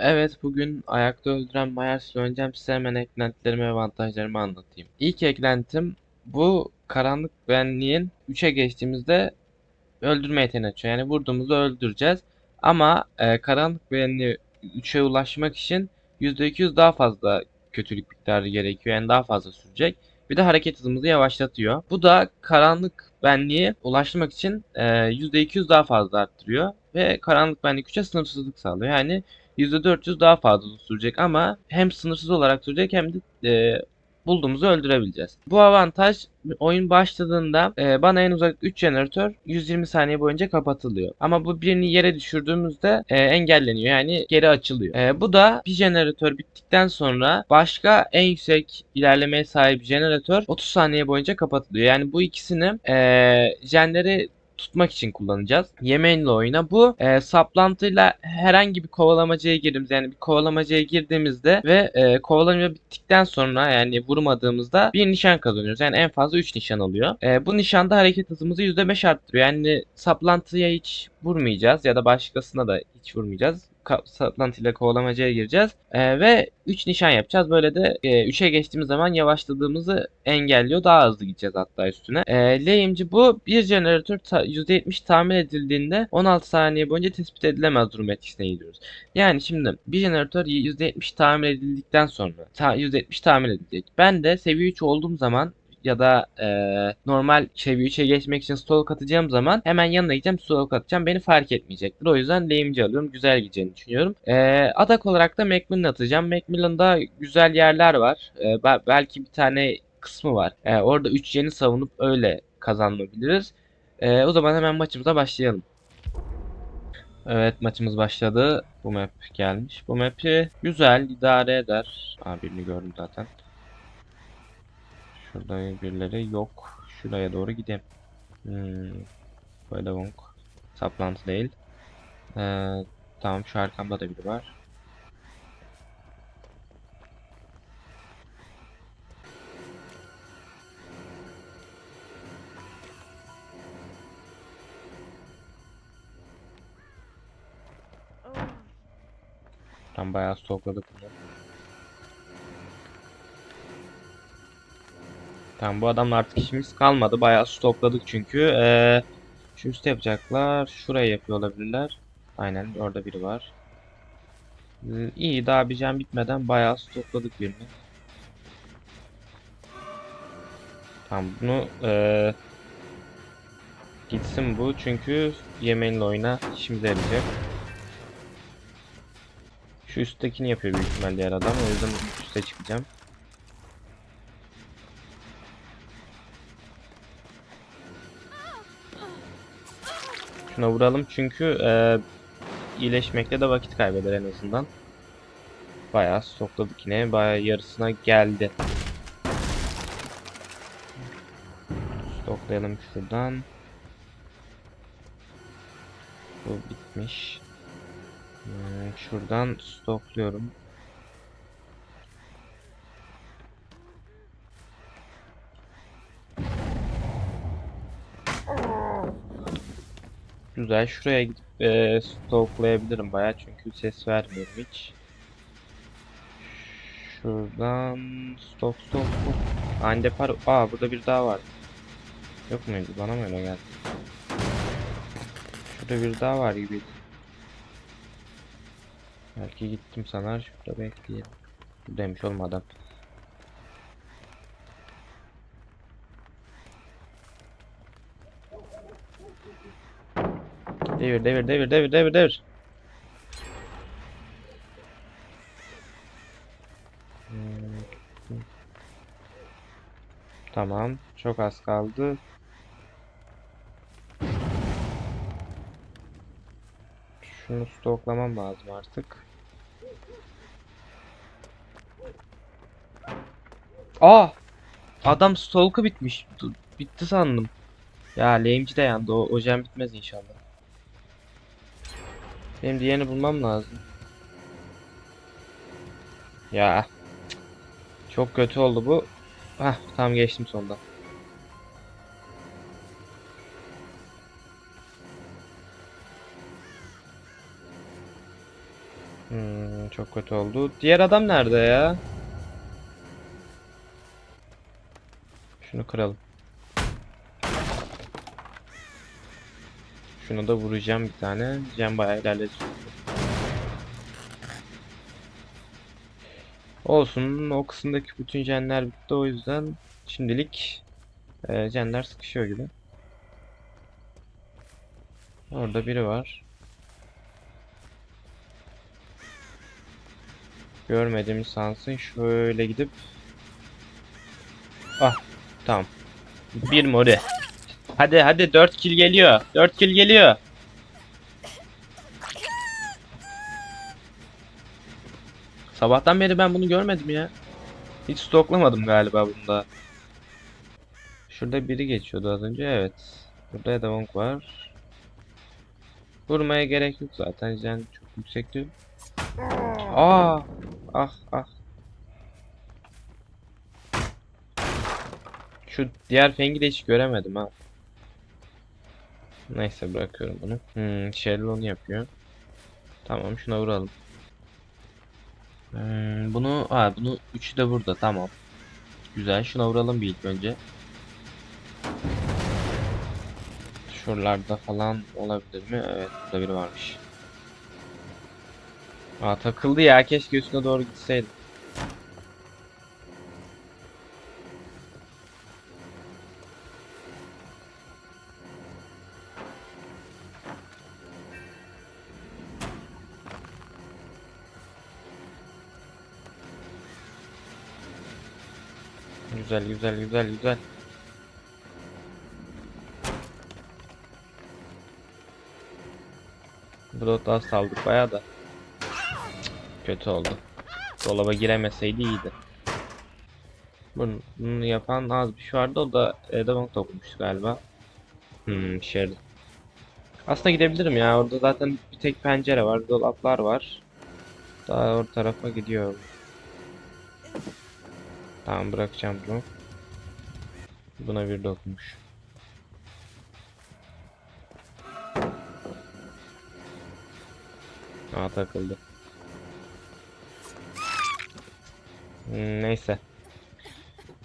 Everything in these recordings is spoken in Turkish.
Evet, bugün ayakta öldüren Myers ile oynayacağım. Size hemen eklentilerimi ve avantajlarımı anlatayım. İlk eklentim bu karanlık benliğin 3'e geçtiğimizde öldürme yeteneği açıyor. Yani vurduğumuzda öldüreceğiz. Ama e, karanlık benliği 3'e ulaşmak için %200 daha fazla kötülük miktarı gerekiyor. Yani daha fazla sürecek. Bir de hareket hızımızı yavaşlatıyor. Bu da karanlık benliğe ulaşmak için e, %200 daha fazla arttırıyor. Ve karanlık benlik 3'e sınırsızlık sağlıyor. Yani %400 daha fazla sürecek ama hem sınırsız olarak sürecek hem de e, bulduğumuzu öldürebileceğiz. Bu avantaj oyun başladığında e, bana en uzak 3 jeneratör 120 saniye boyunca kapatılıyor. Ama bu birini yere düşürdüğümüzde e, engelleniyor yani geri açılıyor. E, bu da bir jeneratör bittikten sonra başka en yüksek ilerlemeye sahip jeneratör 30 saniye boyunca kapatılıyor. Yani bu ikisini e, jenleri tutmak için kullanacağız. Yemenli oyuna. Bu e, saplantıyla herhangi bir kovalamacaya girdiğimizde yani bir kovalamacaya girdiğimizde ve e, kovalamaca bittikten sonra yani vurmadığımızda bir nişan kazanıyoruz. Yani en fazla 3 nişan oluyor. E, bu nişanda hareket hızımızı %5 arttırıyor. Yani saplantıya hiç vurmayacağız ya da başkasına da hiç vurmayacağız saplantıyla kovalamacaya gireceğiz. Ee, ve 3 nişan yapacağız. Böyle de 3'e geçtiğimiz zaman yavaşladığımızı engelliyor. Daha hızlı gideceğiz hatta üstüne. E, lehimci bu bir jeneratör ta- %70 tamir edildiğinde 16 saniye boyunca tespit edilemez durum etkisine gidiyoruz. Yani şimdi bir jeneratör %70 tamir edildikten sonra ta- %70 tamir edilecek. Ben de seviye 3 olduğum zaman ya da e, normal seviye 3'e geçmek için stalk atacağım zaman hemen yanına gideceğim stalk atacağım. Beni fark etmeyecektir. O yüzden lane'ci alıyorum. Güzel gideceğini düşünüyorum. E, atak olarak da Macmillan atacağım. Macmillan'da güzel yerler var. E, be- belki bir tane kısmı var. E, orada 3 yeni savunup öyle kazanabiliriz. E, o zaman hemen maçımıza başlayalım. Evet maçımız başladı. Bu map gelmiş. Bu map'i güzel idare eder. Aa birini gördüm zaten. Şurada birileri yok. Şuraya doğru gideyim. Hmm. Böyle bonk. Saplantı değil. Ee, tamam şu arkamda da biri var. Tam bayağı stokladık bunu. Tamam bu adamla artık işimiz kalmadı. Bayağı stokladık çünkü. Ee, şu üstte yapacaklar. Şuraya yapıyor olabilirler. Aynen orada biri var. Ee, iyi daha bir can bitmeden bayağı stokladık birini. Tamam bunu ee, gitsin bu çünkü yemenli oyuna işimize yarayacak. Şu üsttekini yapıyor büyük ihtimalle diğer adam. O yüzden üste çıkacağım. Şuna vuralım çünkü e, iyileşmekte de vakit kaybeder en azından. Bayağı stokladık yine. Bayağı yarısına geldi. Stoklayalım şuradan. Bu bitmiş. Şuradan stokluyorum. Güzel. Şuraya gidip e, stoklayabilirim bayağı çünkü ses vermiyorum hiç. Şuradan stok stok stok. Ani depar. Aa burada bir daha var. Yok muydu? Bana mı öyle geldi? Şurada bir daha var gibi. Belki gittim sanar. Şurada bekleyelim. Buradaymış olmadan. Devir devir devir devir devir devir. Tamam. Çok az kaldı. Şunu stoklamam lazım artık. Aa! Adam stalk'ı bitmiş. Bitti sandım. Ya lame'ci de yandı. O, o bitmez inşallah. Benim diğerini bulmam lazım. Ya. Çok kötü oldu bu. Hah tam geçtim sonunda. Hmm, Çok kötü oldu. Diğer adam nerede ya? Şunu kıralım. Şunu da vuracağım bir tane. Cem bayağı ilerledi. Olsun. O kısımdaki bütün jenler bitti. O yüzden şimdilik e, jenler sıkışıyor gibi. Orada biri var. Görmediğim sansın. Şöyle gidip Ah tamam. Bir mori. Hadi hadi 4 kill geliyor. 4 kill geliyor. Sabahtan beri ben bunu görmedim ya. Hiç stoklamadım galiba bunda. Şurada biri geçiyordu az önce. Evet. Burada Edavonk var. Vurmaya gerek yok zaten. Jen çok yüksek değil. Aa! Ah ah. Şu diğer Feng'i de hiç göremedim ha. Neyse bırakıyorum bunu. Hmm, Shelly onu yapıyor. Tamam şuna vuralım. Hmm, bunu, ha bunu üçü de burada tamam. Güzel şuna vuralım bir ilk önce. Şuralarda falan olabilir mi? Evet burada biri varmış. Aa takıldı ya keşke üstüne doğru gitseydim. Güzel güzel güzel güzel. Blood az saldık bayağı da. Kötü oldu. Dolaba giremeseydi iyiydi. Bunu, bunu yapan az bir şey vardı o da Edabank dokunmuştu galiba. Hmm şerdi. Aslında gidebilirim ya orada zaten bir tek pencere var dolaplar var. Daha o tarafa gidiyorum. Tamam bırakacağım bunu. Buna bir dokunmuş. Aa takıldı. Hmm, neyse.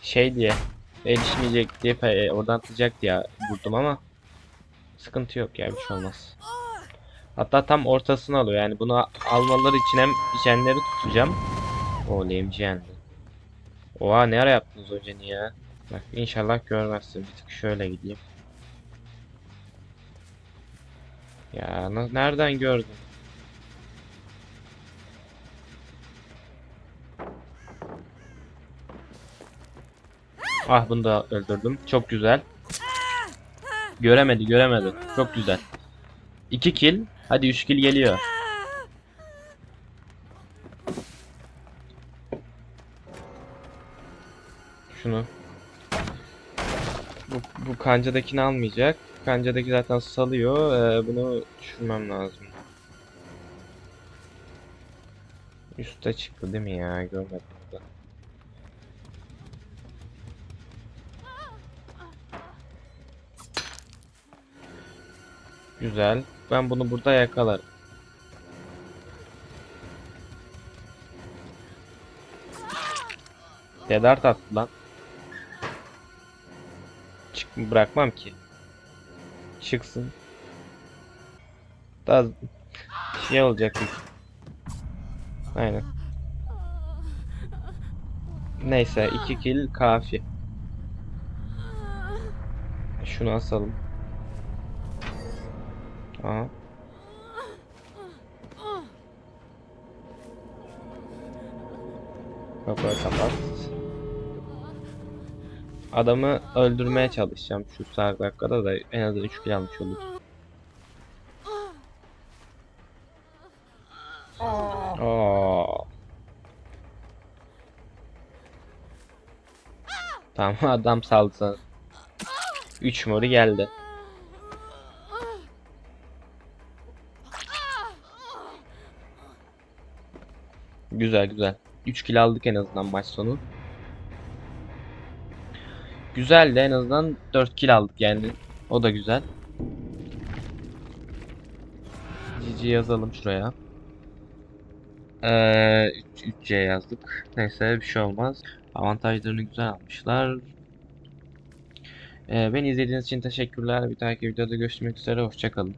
Şey diye erişmeyecek diye pe- oradan atacak diye vurdum ama sıkıntı yok ya bir şey olmaz. Hatta tam ortasını alıyor yani bunu almaları için hem jenleri tutacağım. O lehimci yendi. Oha ne ara yaptınız hocam ya? Bak inşallah görmezsin. Bir tık şöyle gideyim. Ya nereden gördün? Ah bunu da öldürdüm. Çok güzel. Göremedi, göremedi. Çok güzel. 2 kill. Hadi 3 kill geliyor. Şunu. Bu, bu kancadakini almayacak. Kancadaki zaten salıyor. Ee, bunu düşürmem lazım. Üste çıktı değil mi ya? Görmedim. Güzel. Ben bunu burada yakalarım. Dedart attı lan. Bırakmam ki. Çıksın. Daha şey olacak. büyük. Aynen. Neyse 2 kill kafi. Şunu asalım. Aa. Kapıyı kapat. Adamı öldürmeye çalışacağım şu sağ dakikada da en azından 3 kill almış olur. Tamam adam saldı sana. 3 moru geldi. Güzel güzel. 3 kill aldık en azından maç sonu. Güzel de en azından 4 kill aldık yani. O da güzel. GG yazalım şuraya. Ee, 3C yazdık. Neyse bir şey olmaz. Avantajlarını güzel almışlar. Ee, beni izlediğiniz için teşekkürler. Bir dahaki videoda görüşmek üzere. Hoşçakalın.